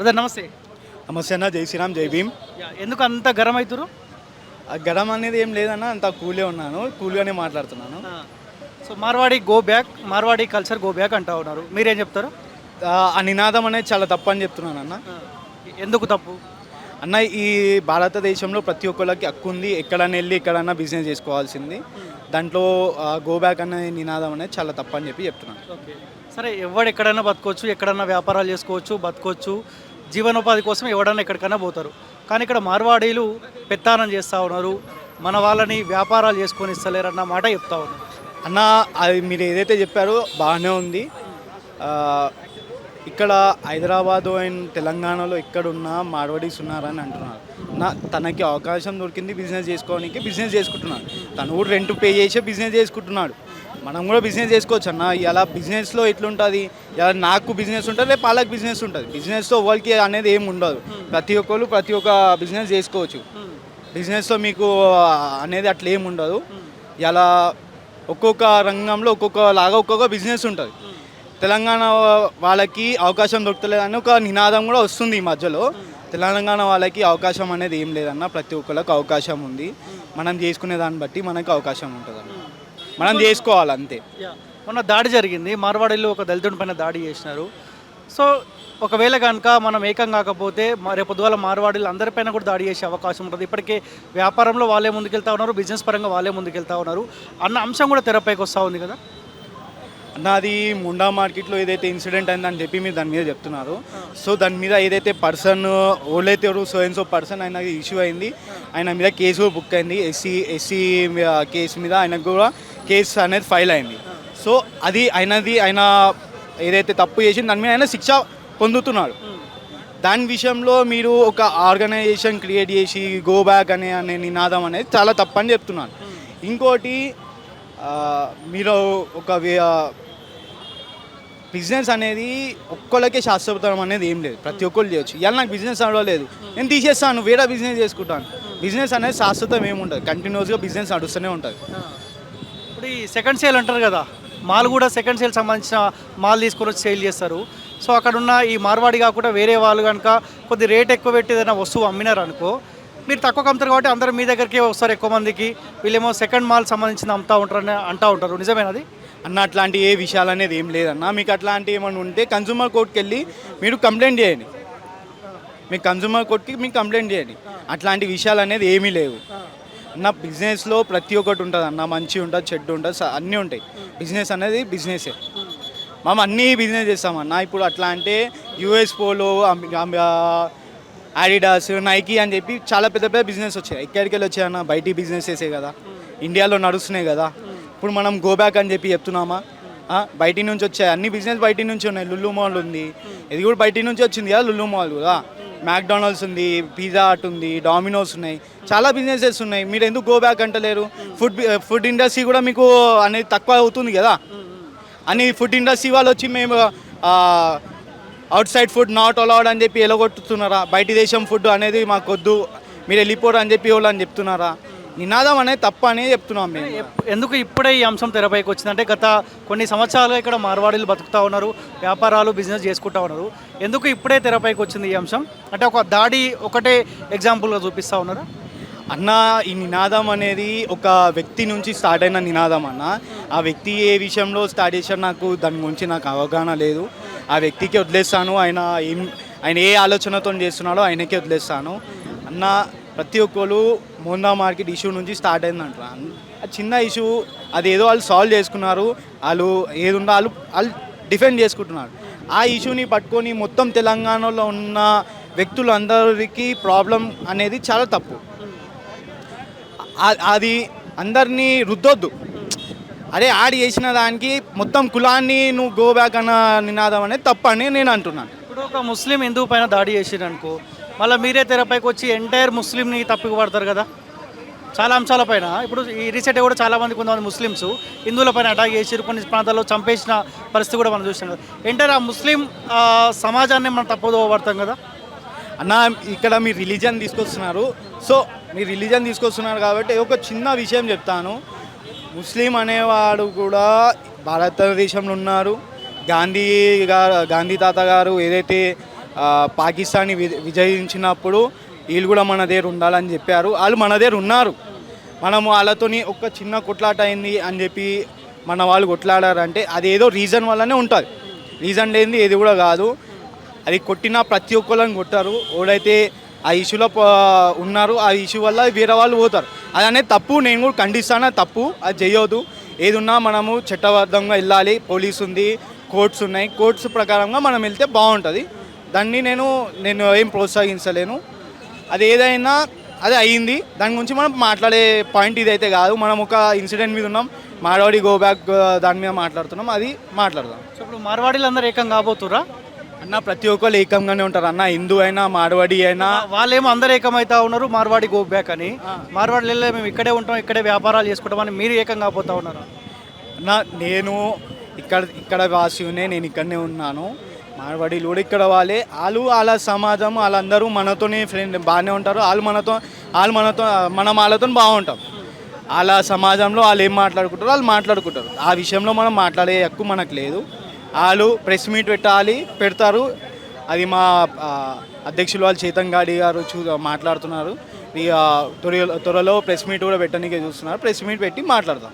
Brother నమస్తే. నమస్తే అన్న జై శ్రీరామ్ జై భీమ్. ఎందుకు అంత గరం అవుతురు ఆ గడం అనేది ఏం లేదన్న అంత కూలే ఉన్నాను కూల్గానే మాట్లాడుతున్నాను. So Marwadi go back Marwadi culture go back అంటా ఉన్నారు. మీరేం చెప్తారు? ఆ, నినాదం అనేది చాలా తప్పు అని చెప్తున్నాను అన్న. ఎందుకు తప్పు? అన్న ఈ భారతదేశంలో ప్రతి ఒక్కళ్ళకి హక్కు ఉంది ఎక్కడైనా వెళ్ళి ఎక్కడైనా బిజినెస్ చేసుకోవాల్సింది. దాంట్లో గో బ్యాక్ అనే నినాదం అనేది చాలా తప్పు అని చెప్పి చెప్తున్నాను. సరే ఎవడు ఎక్కడైనా బతకొచ్చు ఎక్కడైనా వ్యాపారాలు చేసుకోవచ్చు బతకొచ్చు జీవనోపాధి కోసం ఎవడన్నా ఎక్కడికైనా పోతారు. కానీ ఇక్కడ మార్వాడీలు పెత్తానం చేస్తూ ఉన్నారు. మన వాళ్ళని వ్యాపారాలు చేసుకొని ఇస్తలేరన్న మాట చెప్తా ఉన్నారు. అన్న అది మీరు ఏదైతే చెప్పారో బాగానే ఉంది. ఇక్కడ హైదరాబాదు అండ్ తెలంగాణలో ఎక్కడున్నా మార్వాడీస్ ఉన్నారని అంటున్నారు. నా తనకి అవకాశం దొరికింది బిజినెస్ చేసుకోవడానికి బిజినెస్ చేసుకుంటున్నాడు. తను కూడా రెంట్ పే చేసే బిజినెస్ చేసుకుంటున్నాడు. మనం కూడా బిజినెస్ చేసుకోవచ్చు అన్న. ఇలా బిజినెస్లో ఎట్లుంటుంది? ఇలా నాకు బిజినెస్ ఉంటుంది రేపు వాళ్ళకి బిజినెస్ ఉంటుంది. బిజినెస్లో వాళ్ళకి అనేది ఏమి ఉండదు. ప్రతి ఒక్కరు ప్రతి ఒక్క బిజినెస్ చేసుకోవచ్చు. బిజినెస్లో మీకు అనేది అట్లా ఏమి ఉండదు. ఇలా ఒక్కొక్క రంగంలో ఒక్కొక్క లాగా ఒక్కొక్క బిజినెస్ ఉంటుంది. తెలంగాణ వాళ్ళకి అవకాశం దొరకలేదని ఒక నినాదం కూడా వస్తుంది ఈ మధ్యలో. తెలంగాణ వాళ్ళకి అవకాశం అనేది ఏం లేదన్న ప్రతి ఒక్కరికి అవకాశం ఉంది. మనం చేసుకునే దాన్ని బట్టి మనకు అవకాశం ఉంటుంది మనం చేసుకోవాలి అంతే. మొన్న దాడి జరిగింది. మార్వాడీలు ఒక దళితుడి పైన దాడి చేసినారు. సో ఒకవేళ కనుక మనం ఏకం కాకపోతే మా- రేపు పొద్దుగాల మార్వాడీలు అందరిపైన కూడా దాడి చేసే అవకాశం ఉంటుంది. ఇప్పటికే వ్యాపారంలో వాళ్ళే ముందుకెళ్తా ఉన్నారు బిజినెస్ పరంగా వాళ్ళే ముందుకెళ్తా ఉన్నారు. అన్న అంశం కూడా తెరపైకి వస్తూ ఉంది కదా? నాది ముండా మార్కెట్లో ఏదైతే ఇన్సిడెంట్ అయిందని చెప్పి మీరు దాని మీద చెప్తున్నారు. సో దాని మీద ఏదైతే పర్సన్ ఓళ్ళైతే సో అండ్ సో పర్సన్ ఆయన ఇష్యూ అయింది. ఆయన మీద కేసు బుక్ అయింది. ఎస్సీ ఎస్సీ కేసు మీద ఆయనకు కూడా కేసు అనేది ఫైల్ అయింది. సో అది ఆయనది ఆయన ఏదైతే తప్పు చేసింది దాని మీద ఆయన శిక్ష పొందుతున్నాడు దాని విషయంలో మీరు ఒక ఆర్గనైజేషన్ క్రియేట్ చేసి గో బ్యాక్ అనే అనే నినాదం అనేది చాలా తప్పని చెప్తున్నాను ఇంకోటి మీరు ఒక బిజినెస్ అనేది ఒక్కళ్ళకే శాశ్వతం అనేది ఏం లేదు. ప్రతి ఒక్కళ్ళు చేయొచ్చు. ఇవాళ నాకు బిజినెస్ లేదు. నేను తీసేస్తాను వేరే బిజినెస్ చేసుకుంటాను బిజినెస్ అనేది శాశ్వతం ఏమి ఉండదు. కంటిన్యూస్గా బిజినెస్ నడుస్తూనే ఉంటుంది. ఇప్పుడు ఈ సెకండ్ సేల్ అంటారు కదా మాల్ కూడా సెకండ్ సేల్ సంబంధించిన మాల్ తీసుకొని వచ్చి సేల్ చేస్తారు. సో అక్కడ ఉన్న ఈ మార్వాడి కాకుండా వేరే వాళ్ళు కనుక కొద్ది రేట్ ఎక్కువ పెట్టి ఏదైనా వస్తువు అమ్మినారు అనుకో మీరు తక్కువ అమ్ముతారు కాబట్టి అందరూ మీ దగ్గరికి వస్తారు ఎక్కువ మందికి. వీళ్ళేమో సెకండ్ మాల్ సంబంధించిన అమ్ముతా ఉంటారని అంటా ఉంటారు. నిజమేనది అన్న అట్లాంటి ఏ విషయాలు అనేది ఏం లేదన్న. మీకు అట్లాంటి ఏమైనా ఉంటే కన్సూమర్ కోర్ట్కి వెళ్ళి మీరు కంప్లైంట్ చేయండి. మీ కన్సూమర్ కోర్ట్కి మీకు కంప్లైంట్ చేయండి. అట్లాంటి విషయాలు అనేది ఏమీ లేవు. అన్న బిజినెస్లో ప్రతి ఒక్కటి ఉంటుంది అన్న. మంచి ఉంటుంది చెడ్డు ఉంటుంది అన్నీ ఉంటాయి. బిజినెస్ అనేది బిజినెసే మేము అన్నీ బిజినెస్ చేస్తామన్న ఇప్పుడు అట్లా అంటే యూఎస్ పోలో ఆడిడాస్ నైకీ అని చెప్పి చాలా పెద్ద పెద్ద బిజినెస్ వచ్చాయి. ఎక్కడికి వెళ్ళి వచ్చాయన్న బయటి బిజినెస్ చేసే కదా. ఇండియాలో నడుస్తున్నాయి కదా. ఇప్పుడు మనం గోబ్యాక్ అని చెప్పి చెప్తున్నామా? బయటి నుంచి వచ్చాయి. అన్ని బిజినెస్ బయటి నుంచి ఉన్నాయి. లుల్లు మాల్ ఉంది. ఇది కూడా బయటి నుంచి వచ్చింది కదా లుల్లు మాల్ కూడా. మ్యాక్డొనాల్డ్స్ ఉంది పిజ్జా హట్ ఉంది డామినోస్ ఉన్నాయి. చాలా బిజినెసెస్ ఉన్నాయి. మీరు ఎందుకు గో బ్యాక్ అంటలేరు? ఫుడ్ ఫుడ్ ఇండస్ట్రీ కూడా మీకు అనేది తక్కువ అవుతుంది కదా. అని ఫుడ్ ఇండస్ట్రీ వాళ్ళు వచ్చి మేము outside food not allowed అని చెప్పి ఎలగొట్టుతున్నారా? బయటి దేశం ఫుడ్ అనేది మాకు వద్దు మీరు వెళ్ళిపోరు అని చెప్పి వాళ్ళు అని చెప్తున్నారా? నినాదం అనేది తప్ప అనే చెప్తున్నాం మేము. ఎందుకు ఇప్పుడే ఈ అంశం తెరపైకి వచ్చిందంటే గత కొన్ని సంవత్సరాలుగా ఇక్కడ మార్వాడీలు బతుకుతా ఉన్నారు వ్యాపారాలు బిజినెస్ చేసుకుంటా ఉన్నారు. ఎందుకు ఇప్పుడే తెరపైకి వచ్చింది ఈ అంశం? అంటే ఒక దాడి ఒకటే ఎగ్జాంపుల్గా చూపిస్తా ఉన్నారు? అన్న ఈ నినాదం అనేది ఒక వ్యక్తి నుంచి స్టార్ట్ అయిన నినాదం అన్న. ఆ వ్యక్తి ఏ విషయంలో స్టార్ట్ చేశాడు నాకు దాని గురించి నాకు అవగాహన లేదు. ఆ వ్యక్తికి వదిలేస్తాను. ఆయన ఏం ఆయన ఏ ఆలోచనతో చేస్తున్నాడో ఆయనకే వదిలేస్తాను. అన్న ప్రతి ఒక్కరు మోందా మార్కెట్ ఇష్యూ నుంచి స్టార్ట్ అయిందంట. ఆ చిన్న ఇష్యూ అది ఏదో వాళ్ళు సాల్వ్ చేసుకున్నారు. వాళ్ళు ఏది ఉందో వాళ్ళు వాళ్ళు డిఫెండ్ చేసుకుంటున్నారు. ఆ ఇష్యూని పట్టుకొని మొత్తం తెలంగాణలో ఉన్న వ్యక్తులందరికీ ప్రాబ్లం అనేది చాలా తప్పు. అది అందరినీ రుద్దొద్దు. అరే ఆడి చేసిన దానికి మొత్తం కులాన్ని నువ్వు గో బ్యాక్ అన్న నినాదం అనేది తప్పని నేను అంటున్నాను. ఇప్పుడు ఒక ముస్లిం హిందువు పైన దాడి చేసిరు అనుకో మళ్ళీ మీరే తెరపైకి వచ్చి ఎంటైర్ ముస్లింని తప్పికి పడతారు కదా? చాలా అంశాల పైన. ఇప్పుడు ఈ రీసెంట్ కూడా చాలా మంది కొంతమంది ముస్లిమ్స్ హిందువుల పైన అటాక్ చేసిరు కొన్ని ప్రాంతాల్లో చంపేసిన పరిస్థితి కూడా మనం చూసాం కదా. ఎంటైర్ ఆ ముస్లిం సమాజాన్ని మనం తప్పుదో పడతాం కదా? అన్న ఇక్కడ మీ రిలీజన్ తీసుకొస్తున్నారు. సో మీ రిలీజన్ తీసుకొస్తున్నారు కాబట్టి ఒక చిన్న విషయం చెప్తాను. ముస్లిం అనేవాడు కూడా భారతదేశంలో ఉన్నారు. గాంధీ గారు గాంధీ తాత గారు ఏదైతే పాకిస్తాన్ని విజయించినప్పుడు వీళ్ళు కూడా మన దగ్గర ఉండాలని చెప్పారు. వాళ్ళు మన దగ్గర ఉన్నారు. మనము వాళ్ళతోని ఒక చిన్న కొట్లాట అయింది అని చెప్పి మన వాళ్ళు కొట్లాడారంటే అది ఏదో రీజన్ వల్లనే ఉంటుంది. రీజన్ లేనిది ఏది కూడా కాదు. అది కొట్టిన ప్రతి ఒక్కళ్ళని కొట్టారు. ఓడైతే ఆ ఇష్యూలో ఉన్నారు. ఆ ఇష్యూ వల్ల వేరే వాళ్ళు పోతారు. అది అనేది తప్పు. నేను కూడా ఖండిస్తాను? తప్పు. అది చేయొద్దు. ఏదున్నా మనము చట్టబద్ధంగా వెళ్ళాలి. పోలీస్ ఉంది కోర్ట్స్ ఉన్నాయి. కోర్ట్స్ ప్రకారంగా మనం వెళ్తే బాగుంటుంది. దాన్ని నేను నేను ఏం ప్రోత్సహించలేను. అది ఏదైనా అది అయ్యింది దాని గురించి మనం మాట్లాడే పాయింట్ ఇదైతే కాదు. మనం ఒక ఇన్సిడెంట్ మీద ఉన్నాం. మార్వాడి గో బ్యాక్ దాని మీద మాట్లాడుతున్నాం. అది మాట్లాడదాం. సో ఇప్పుడు మార్వాడీలు అందరూ ఏకం కాబోతురా అన్న ప్రతి ఒక్కరు ఏకంగానే ఉంటారు. అన్న హిందూ అయినా మాడవాడి అయినా. వాళ్ళేమో అందరు ఏకమైతా ఉన్నారు మార్వాడి గో బ్యాక్ అని. మార్వాడి వెళ్ళే మేము ఇక్కడే ఉంటాం ఇక్కడే వ్యాపారాలు చేసుకుంటామని మీరు ఏకం కాబోతా ఉన్నారు. నా నేను ఇక్కడ ఇక్కడ వాసినే నేను ఇక్కడనే ఉన్నాను. మాడవాడీలు కూడా ఇక్కడ వాళ్ళే. వాళ్ళు వాళ్ళ సమాజం వాళ్ళందరూ మనతోనే ఫ్రెండ్ బాగానే ఉంటారు. వాళ్ళు మనతో వాళ్ళు మనతో మనం వాళ్ళతో బాగుంటాం. వాళ్ళ సమాజంలో వాళ్ళు ఏం మాట్లాడుకుంటారో వాళ్ళు మాట్లాడుకుంటారు. ఆ విషయంలో మనం మాట్లాడే హక్కు మనకు లేదు. వాళ్ళు ప్రెస్ మీట్ పెట్టాలి పెడతారు. అది మా అధ్యక్షులు వాళ్ళు చేతన్ గాడి గారు చూ మాట్లాడుతున్నారు. ఇక త్వరలో త్వరలో ప్రెస్ మీట్ కూడా పెట్టడానికి చూస్తున్నారు. ప్రెస్ మీట్ పెట్టి మాట్లాడదాం.